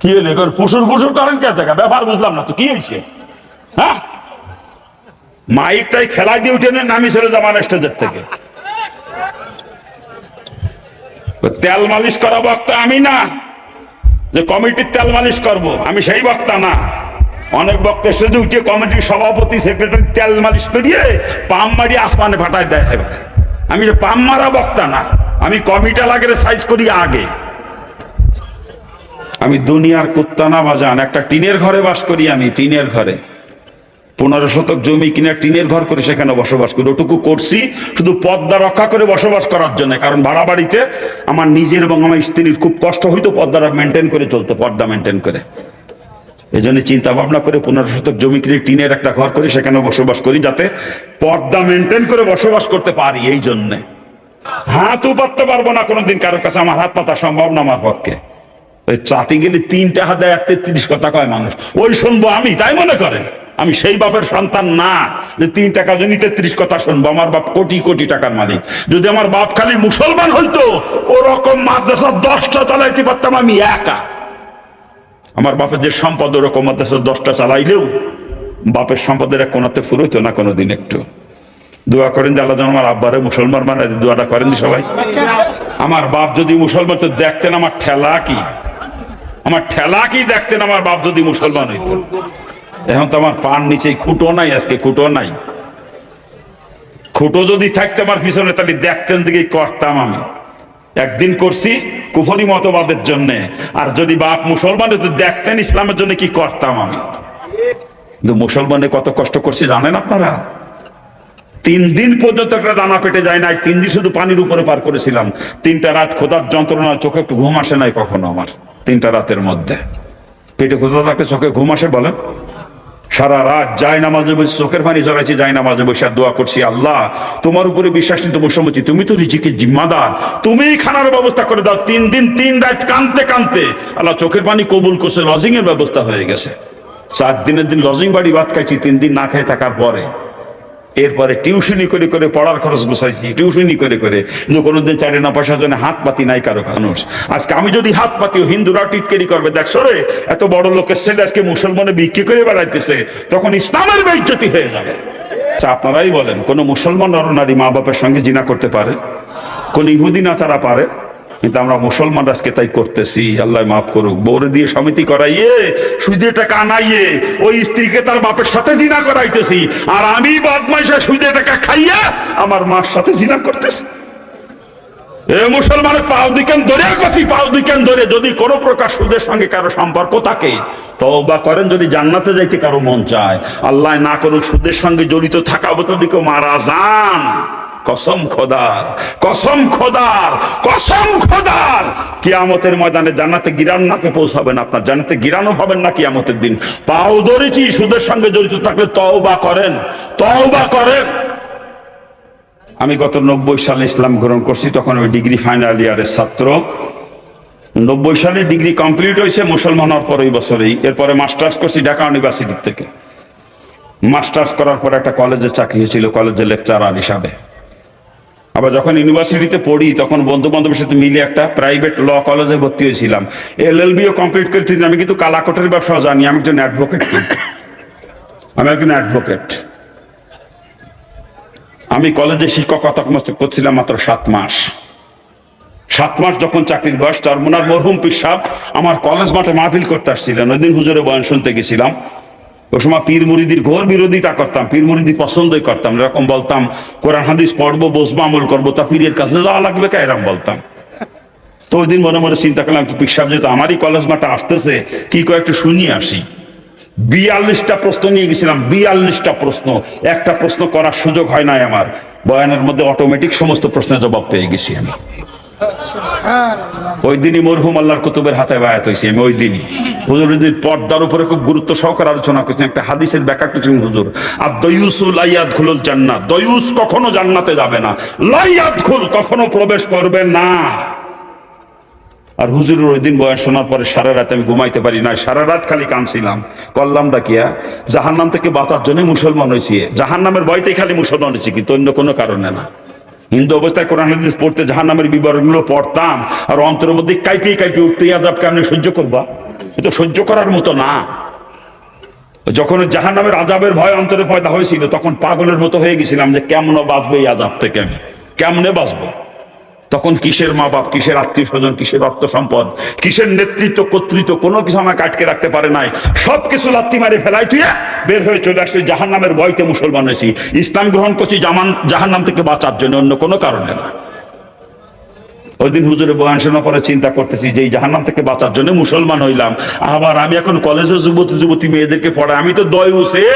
কি হলো ফুসুর ফুসুর করেন কে জায়গা? ব্যাপার বুঝলাম না তো, কি হয়েছে? হ্যাঁ? মাইকটাই খেলাই দিয়ে উঠে নেন নামি চলে যাবার স্টেজের থেকে। তেল মালিশ করা বক্তা আমি না, যে কমিটির তেল মালিশ করব, আমি সেই বক্তা না। অনেক বক্তা এসে উঠে কমিটির সভাপতি, সেক্রেটারি তেল মালিশ করিয়ে পাম মারি আসমানে ফাটায় দেয় এবারে। আমি যে পাম মারা বক্তা না, আমি কমিটা লাগে সাইজ করি আগে। আমি দুনিয়ার কুত্তা না বাজান, একটা টিনের ঘরে বাস করি আমি, টিনের ঘরে। পনেরো শতক জমি কিনে টিনের ঘর করে সেখানে বসবাস করি। ওটুকু করছি, শুধু পর্দা রক্ষা করে বসবাস করার জন্য, কারণ ভাড়া বাড়িতে আমার নিজের এবং আমার স্ত্রীর খুব কষ্ট হইতো পর্দাটা মেনটেন করে চলতো পর্দা মেনটেন করে। এই জন্য চিন্তা ভাবনা করে পনেরো শতক জমি কিনে টিনের একটা ঘর করে সেখানে বসবাস করি, যাতে পর্দা মেনটেন করে বসবাস করতে পারি এই জন্যে। হাতও পাততে পারব না কোনোদিন কারোর কাছে আমার হাত পাতা সম্ভব না আমার পক্ষে। ওই চাতি গেলে তিনটা হাতে এক তেত্রিশ কথা কয় মানুষ। ওই শুনব আমি তাই মনে করেন? আমি সেই বাপের সন্তান না যে তিন টাকা জন্য তেত্রিশ কথা শুনব আমার বাপ কোটি কোটি টাকার মালিক। যদি আমার বাপ খালি মুসলমান হইতো ওরকম মাদ্রাসা দশটা চালাইতে পারতাম আমি একা। আমার বাপের যে সম্পদ ওরকম মাদ্রাসা দশটা চালাইলেও বাপের সম্পদের এক কোনাতে ফুরোতো না কোনোদিন একটু। দোয়া করেন যে আল্লাহ আমার আব্বারে মুসলমান মানে দেয়। দোয়াটা করেন নি সবাই আমার বাপ যদি মুসলমান তো দেখতেন আমার ঠেলা কি? আমার ঠেলা কি দেখতেন আমার বাপ যদি মুসলমান হইতো। এখন তো আমার পান নিচে খুঁটো নাই, আজকে খুঁটো নাই। খুঁটো যদি থাকতো আমার পিছনে, তাহলে দেখতেন দিকে করতাম আমি। একদিন করছি কুফরি মতবাদের জন্য। আর যদি বাপ মুসলমান দেখতেন ইসলামের জন্য কি করতাম আমি। কিন্তু মুসলমানে কত কষ্ট করছি জানেন আপনারা? তিন দিন পর্যন্ত একটা দানা পেটে যায় নাই, তিন দিন শুধু পানির উপরে পার করেছিলাম। তিনটা রাত খোদার যন্ত্রণা চোখে একটু ঘুম আসে নাই কখনো আমার। তিনটা রাতের মধ্যে। পেটে খোদা থাকলে চোখে ঘুম আসে বলেন। সারা রাত যায় নামাজে বসে, চোখের পানি জড়াইছি যায় নামাজে বসে দোয়া করছি, আল্লাহ, তোমার উপরে বিশ্বাস নিতে বসে তুমি তো রিজিকে জিম্মাদার। তুমি খানার ব্যবস্থা করে দাও। তিন দিন, তিন রাত কানতে কানতে। আল্লাহ, চোখের পানি কবুল করছে লজিং এর ব্যবস্থা হয়ে গেছে। চার দিনের দিন লজিং বাড়ি ভাত খাইছি, তিন দিন না খেয়ে থাকার পরে। এরপরে টিউশনি করে করে পড়ার খরচ গুছাইছি টিউশনি করে করে। কিন্তু কোনোদিন চাইলে না পয়সার জন্য হাত পাতি নাই কারও মানুষ আজকে আমি যদি হাত পাতি হিন্দুরা টিটকেরি করবে দেখছ রে এত বড় লোকের ছেলে আজকে মুসলমানে বিক্রি করে বেড়াইতেছে তখন ইসলামের বেজ্জতি হয়ে যাবে। আচ্ছা, আপনারাই বলেন কোন মুসলমান নরনারী মা বাপের সঙ্গে জিনা করতে পারে? কোন ইহুদি না তারা পারে? কিন্তু আমরা মুসলমান আজকে তাই করতেছি। আল্লাহ মাফ করুক। বৌরে দিয়ে সমিতি করাইয়ে, সুদে টাকা আনাইয়ে, ওই স্ত্রীকে তার বাপের সাথে জিনা করাইতেছি। আর আমি বদমাইশা সুদে টাকা খাইয়া আমার মার সাথে জিনা করতেছি। মুসলমানের পাও দিকেন ধরে গেছি পাও দিকেন ধরে। যদি কোনো প্রকার সুদের সঙ্গে কারও সম্পর্ক থাকে, তওবা করেন। যদি জান্নাতে যাইতে কারও মন চায়, আল্লাহ না করুক সুদের সঙ্গে জড়িত থাকা অবতদিকে মারা যান। কসম খোদার কসম খোদার কসম খোদার। কিয়ামতের ময়দানে জান্নাতে গিরান নাকে পৌঁছাবেন আপনার, জান্নাতে গিরানো হবেন না কিয়ামতের দিন। পাও ধরেছি, সুদের সঙ্গে জড়িত থাকলে তওবা করেন তওবা করেন। আমি গত নব্বই সালে ইসলাম গ্রহণ করছি, তখন ওই ডিগ্রি ফাইনাল ইয়ারের ছাত্র। নব্বই সালে ডিগ্রি কমপ্লিট হয়েছে, মুসলমান হওয়ার পর ওই বছরেই। এরপরে মাস্টার্স করছি ঢাকা ইউনিভার্সিটি থেকে। মাস্টার্স করার পর একটা কলেজে চাকরি হয়েছিল, কলেজের লেকচারার হিসাবে। আবার যখন ইউনিভার্সিটিতে পড়ি, তখন বন্ধু বান্ধবের সাথে মিলে একটা প্রাইভেট ল কলেজে ভর্তি হয়েছিলাম। এল এল বিও কমপ্লিট করেছি আমি কিন্তু কালাকোটের ব্যবসা জানি, আমি একজন অ্যাডভোকেট আমি একজন অ্যাডভোকেট আমি কলেজে শিক্ষকতা করছিলাম মাত্র সাত মাস। সাত মাস যখন চাকরির বয়স চরমনার মরহুম পিসাব আমার কলেজ মাঠে মাহফিল করতে আসছিলেন। ওই দিন হুজুরে বয়ান শুনতে গেছিলাম। ওই সময় পীর মুরিদির ঘোর বিরোধিতা করতাম পীর মুরিদি পছন্দই করতাম এরকম বলতাম কোরআন হাদিস পড়ব বসবো আমল করব তা পীরের কাছে যাওয়া লাগবে কে এরকম বলতাম। তো ওই দিন মনে মনে চিন্তা করলাম পিসাব যেহেতু আমারই কলেজ মাঠে আসতেছে কি কয়েকটু শুনিয়ে আসি। বিয়াল্লিশটা প্রশ্ন নিয়ে গেছিলাম বিয়াল্লিশটা প্রশ্ন একটা প্রশ্ন করার সুযোগ হয় নাই আমার। বয়ানের মধ্যে অটোমেটিক সমস্ত প্রশ্নের জবাব পেয়ে গেছি আমি। ওই দিনই মরহুম আল্লাহর কুতুবের হাতে বায়াত হয়েছি আমি ওই দিনই। হুজুর পর্দার উপরে খুব গুরুত্ব সহকারে আলোচনা করছেন, একটা হাদিসের ব্যাখ্যা করছেন হুজুর। আর দয়ুসুল লাইয়াদ খুলুল জান্নাত। দয়ুস কখনো জান্নাতে যাবে না। লাইয়াদ খুল, কখনো প্রবেশ করবে না। আর হুজুরের ওই দিন বয়স শোনার পরে সারা রাত আমি ঘুমাইতে পারি না সারা রাত খালি কানছিলাম করলাম ডাকিয়া জাহান নাম থেকে বাঁচার জন্য মুসলমান হয়েছি। জাহান নামের ভয়তেই খালি মুসলমান হয়েছি, কিন্তু অন্য কোনো কারণে না। হিন্দু অবস্থায় কোরআন পড়তে জাহান নামের বিবরণগুলো পড়তাম, আর অন্তরের মধ্যে কাইপিয়ে কাইপিয়ে উঠতে আজাব কেমন সহ্য করবা? এটা সহ্য করার মতো না। যখন জাহান নামের আজাবের ভয় অন্তরে পয়দা হয়েছিল, তখন পাগলের মতো হয়ে গেছিলাম যে কেমন বাঁচবো এই আজাব থেকে আমি? কেমনে বাঁচবো? তখন কিসের মা বাপ, কিসের আত্মীয় স্বজন, কিসের অর্থ সম্পদ কিসের নেতৃত্ব, কর্তৃত্ব, কোনো কিছু আমাকে আটকে রাখতে পারে নাই। সব কিছু লাত্তি মারে ফেলাই তুই বের হয়ে চলে আসছে জাহান নামের ভয়তে মুসলমান হয়েছি। ইসলাম গ্রহণ করছি জামান জাহান নাম থেকে বাঁচার জন্য, অন্য কোনো কারণে না। ওই দিন হুজুরে বয়ান শোনা পরে চিন্তা করতেছি যে এই জাহান্নাম থেকে বাঁচার জন্য মুসলমান হইলাম। আবার আমি এখন কলেজে যুবতী যুবতী মেয়েদেরকে পড়াই, আমি তো দয় উসে,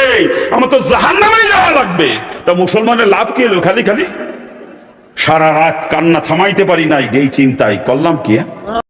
আমার তো জাহান্নামে যাওয়া লাগবে। তা মুসলমানের লাভ কি এলো খালি খালি? সারা রাত কান্না থামাইতে পারি নাই যেই চিন্তায়। করলাম কি হ্যাঁ?